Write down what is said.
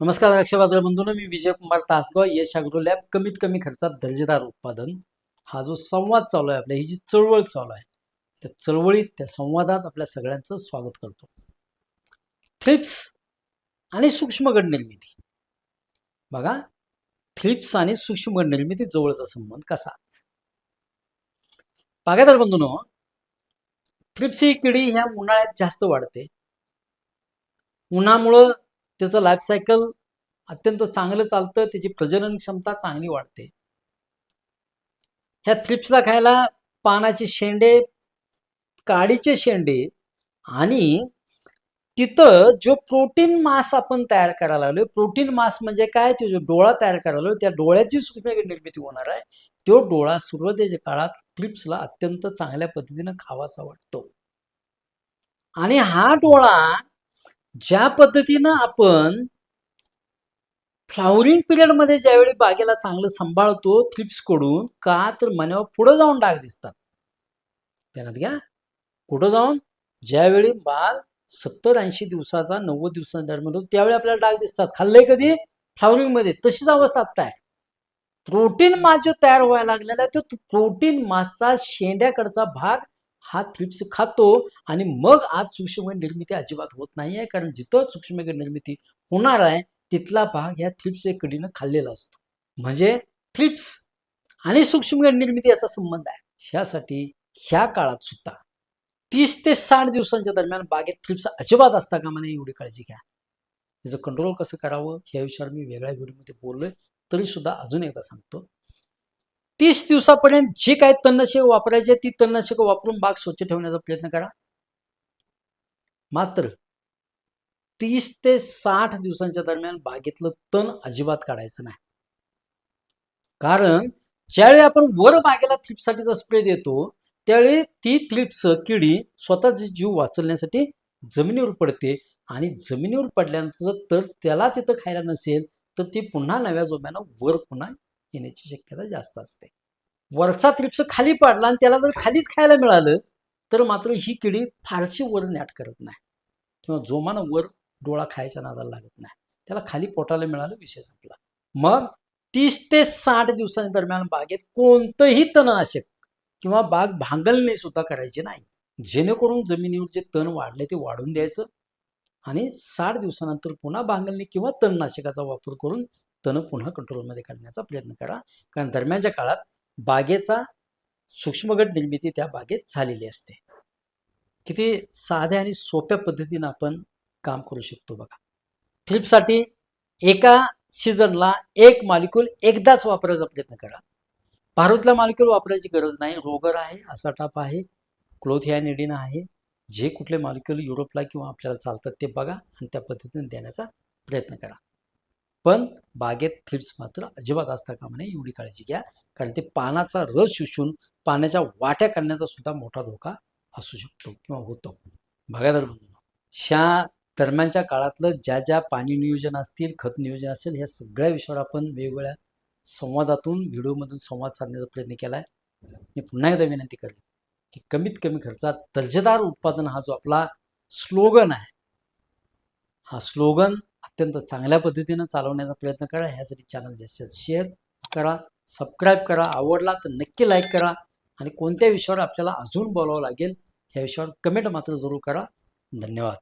नमस्कार लक्ष बाजार बंधून मी विजय कुमार तासगाव यश अग्रो लॅब कमीत कमी खर्चात दर्जेदार उत्पादन. हा जो संवाद चालू आहे आपल्या ही जी चळवळ चालू आहे त्या चळवळीत त्या संवादात आपल्या सगळ्यांचं स्वागत करतो. थ्रिप्स आणि सूक्ष्म गड निर्मिती. बघा थ्रिप्स आणि सूक्ष्म गड निर्मिती जवळचा संबंध कसा? बागायदार बंधून थ्रिप्स ही किडी ह्या उन्हाळ्यात जास्त वाढते. उन्हामुळं त्याचं लाईफ सायकल अत्यंत चांगलं चालतं त्याची प्रजनन क्षमता चांगली वाढते. ह्या थ्रिप्सला खायला पानाचे शेंडे काडीचे शेंडे आणि तिथं जो प्रोटीन मास आपण तयार करायला लागलो प्रोटीन मास म्हणजे काय? तो जो डोळा तयार करायला लागलो त्या डोळ्याची सूक्ष्म निर्मिती होणार आहे. तो डोळा सुरुवातीच्या काळात थ्रिप्सला अत्यंत चांगल्या पद्धतीनं खावासा वाटतो. आणि हा डोळा ज्या पद्धतीनं आपण फ्लावरिंग पिरियडमध्ये ज्यावेळी बागेला चांगलं सांभाळतो थ्रिप्सकडून का तर मनावर पुढं जाऊन डाग दिसतात. त्यानंतर घ्या. कुठं जाऊन ज्यावेळी बाल सत्तर ऐंशी दिवसाचा नव्वद दिवसाच्या दरम्यान होतो त्यावेळी आपल्याला डाग दिसतात. खाल्लंय कधी? फ्लावरिंगमध्ये तशीच अवस्था आता आहे. प्रोटीन मास जो तयार व्हायला लागलेला आहे तो प्रोटीन मासचा शेंड्याकडचा भाग हा थ्रिप्स खातो आणि मग आज सूक्ष्म निर्मिती अजिबात होत नाही आहे कारण जिथं सूक्ष्म निर्मिती होणार आहे तिथला भाग ह्या थ्रिप्स कडीनं खाल्लेला असतो. म्हणजे थ्रिप्स आणि सूक्ष्म निर्मिती याचा संबंध आहे. ह्यासाठी ह्या काळात सुद्धा तीस ते साठ दिवसांच्या दरम्यान बागेत थ्रिप्स अजिबात असता कामा नये एवढी काळजी घ्या. त्याचं कंट्रोल कसं करावं? ह्या विषयावर मी वेगळ्या व्हिडिओमध्ये बोललोय. तरी सुद्धा अजून एकदा सांगतो. तीस दिवसापर्यंत जे काही तणनाशक वापरायचे ती तणनाशक वापरून बाग स्वच्छ ठेवण्याचा प्रयत्न करा. मात्र तीस ते साठ दिवसांच्या दरम्यान बागेतलं तण अजिबात काढायचं नाही. कारण ज्यावेळी आपण वर बागेला थ्रिप्ससाठीचा स्प्रे देतो त्यावेळी ती थ्रिप्स किडी स्वतःचे जीव वाचवण्यासाठी जमिनीवर पडते आणि जमिनीवर पडल्यानंतर तर त्याला तिथं खायला नसेल तर ती पुन्हा नव्या जोम्यानं वर पुन्हा येण्याची शक्यता जास्त असते. वरचा त्रिप्स खाली पडला आणि त्याला जर खालीच खायला मिळालं तर मात्र ही किडी फारशी वर नॅट करत नाही. किंवा जोमानं वर डोळा खायच्या नादाला लागत नाही. त्याला खाली पोटाला मिळालं विषय संपला. मग तीस ते साठ दिवसांच्या दरम्यान बागेत कोणतंही तणनाशक किंवा बाग भांगलणे सुद्धा करायची नाही. जेणेकरून जमिनीवर जे तण वाढले ते वाढून द्यायचं आणि साठ दिवसानंतर पुन्हा भांगलणे किंवा तणनाशकाचा वापर करून तण पुन्हा कंट्रोलमध्ये काढण्याचा प्रयत्न करा. कारण दरम्यानच्या काळात बागेचा सूक्ष्मगट निर्मिती त्या बागेत झालेली असते. किती साध्या आणि सोप्या पद्धतीनं आपण काम करू शकतो बघा. थ्रिपसाठी एका सीझनला एक मालिक्यूल एकदाच वापरायचा प्रयत्न करा. भारतला मालिक्यूल वापरायची गरज नाही. रोगर आहे असाटाप आहे क्लोथियानिडिन आहे. जे कुठले मालिक्यूल युरोपला किंवा आपल्याला चालतात ते बघा आणि त्या पद्धतीने देण्याचा प्रयत्न करा. पण बागेत थ्रिप्स मात्र अजिबात असता कामा नये एवढी काळजी घ्या. कारण ते पानाचा रस शोषून पाण्याच्या वाट्या करण्याचा सुद्धा मोठा धोका असू शकतो किंवा होतो. भागादार बंधू ह्या दरम्यानच्या काळातलं ज्या ज्या पाणी नियोजन असतील खत नियोजन असेल ह्या सगळ्या विषयावर आपण वेगवेगळ्या संवादातून व्हिडिओमधून संवाद साधण्याचा प्रयत्न केला आहे मी पुन्हा एकदा विनंती करेन की कमीत कमी खर्चात दर्जेदार उत्पादन हा जो आपला स्लोगन आहे हा स्लोगन अत्यंत चांगल्या पद्धतीनं चालवण्याचा प्रयत्न करा. ह्यासाठी चॅनल जास्तीत जास्त शेअर करा सबस्क्राईब करा. आवडला तर नक्की लाईक करा आणि कोणत्या विषयावर आपल्याला अजून बोलावं लागेल ह्या विषयावर कमेंट मात्र जरूर करा. धन्यवाद.